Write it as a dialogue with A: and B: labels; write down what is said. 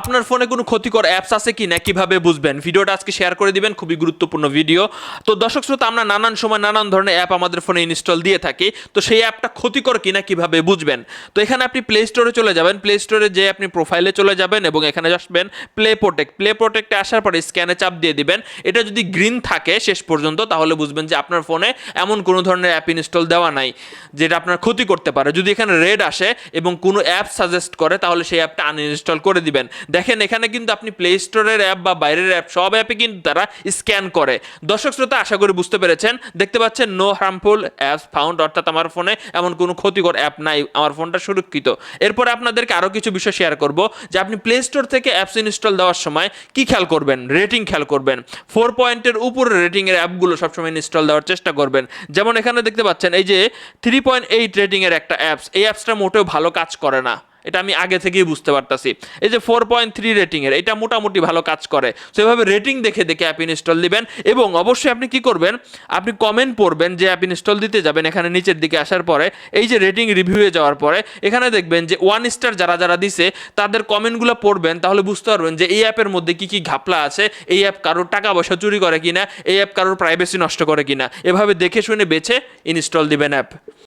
A: আপনার ফোনে কোনো ক্ষতিকর অ্যাপস আছে কি না কীভাবে বুঝবেন? ভিডিওটা আজকে শেয়ার করে দিবেন, খুবই গুরুত্বপূর্ণ ভিডিও তো দর্শক শ্রোতা, আমরা নানান সময় নানান ধরনের অ্যাপ আমাদের ফোনে ইনস্টল দিয়ে থাকি। তো সেই অ্যাপটা ক্ষতিকর কিনা কীভাবে বুঝবেন? তো এখানে আপনি প্লে স্টোরে চলে যাবেন। প্লে স্টোরে যে আপনি প্রোফাইলে চলে যাবেন এবং এখানে আসবেন প্লে প্রোটেক্ট প্লে প্রোটেক্টে আসার পরে স্ক্যানে চাপ দিয়ে দিবেন। এটা যদি গ্রিন থাকে শেষ পর্যন্ত, তাহলে বুঝবেন যে আপনার ফোনে এমন কোনো ধরনের অ্যাপ ইনস্টল দেওয়া নাই, যেটা আপনার ক্ষতি করতে পারে। যদি এখানে রেড আসে এবং কোনো অ্যাপ সাজেস্ট করে, তাহলে সেই অ্যাপটা আনইনস্টল করে দিবেন। দেখেন, এখানে কিন্তু আপনি প্লে স্টোরের অ্যাপ বা বাইরের অ্যাপ সব অ্যাপে কিন্তু তারা স্ক্যান করে। দর্শক শ্রোতা, আশা করি বুঝতে পেরেছেন। দেখতে পাচ্ছেন নো হার্মফুল অ্যাপস ফাউন্ড অর্থাৎ আমার ফোনে এমন কোনো ক্ষতিকর অ্যাপ নাই। আমার ফোনটা সুরক্ষিত। এরপরে আপনাদেরকে আরও কিছু বিষয় শেয়ার করব, যে আপনি প্লে স্টোর থেকে অ্যাপস ইনস্টল দেওয়ার সময় কি খেয়াল করবেন? রেটিং খেয়াল করবেন। ফোর পয়েন্টের উপরে রেটিংয়ের অ্যাপগুলো সবসময় ইনস্টল দেওয়ার চেষ্টা করবেন। যেমন এখানে দেখতে পাচ্ছেন, এই যে থ্রি পয়েন্ট এইট রেটিংয়ের একটা অ্যাপস এই অ্যাপসটা মোটেও ভালো কাজ করে না। এটা আমি আগে থেকেই বুঝতে পারতাছি। এই যে ফোর পয়েন্ট থ্রি রেটিংয়ের এটা মোটামুটি ভালো কাজ করে। তো এভাবে রেটিং দেখে দেখে অ্যাপ ইনস্টল দিবেন এবং অবশ্যই আপনি কি করবেন? আপনি কমেন্ট পড়বেন যে অ্যাপ ইনস্টল দিতে যাবেন এখানে নিচের দিকে আসার পরে। এই যে রেটিং রিভিউয়ে যাওয়ার পরে, এখানে দেখবেন যে ওয়ান স্টার যারা যারা দিছে, তাদের কমেন্টগুলো পড়বেন, তাহলে বুঝতে পারবেন যে এই অ্যাপের মধ্যে কি কি ঘাপলা আছে, এই অ্যাপ কারোর টাকা পয়সা চুরি করে কিনা, এই অ্যাপ কারোর প্রাইভেসি নষ্ট করে কিনা। এভাবে দেখে শুনে বেছে ইনস্টল দিবেন অ্যাপ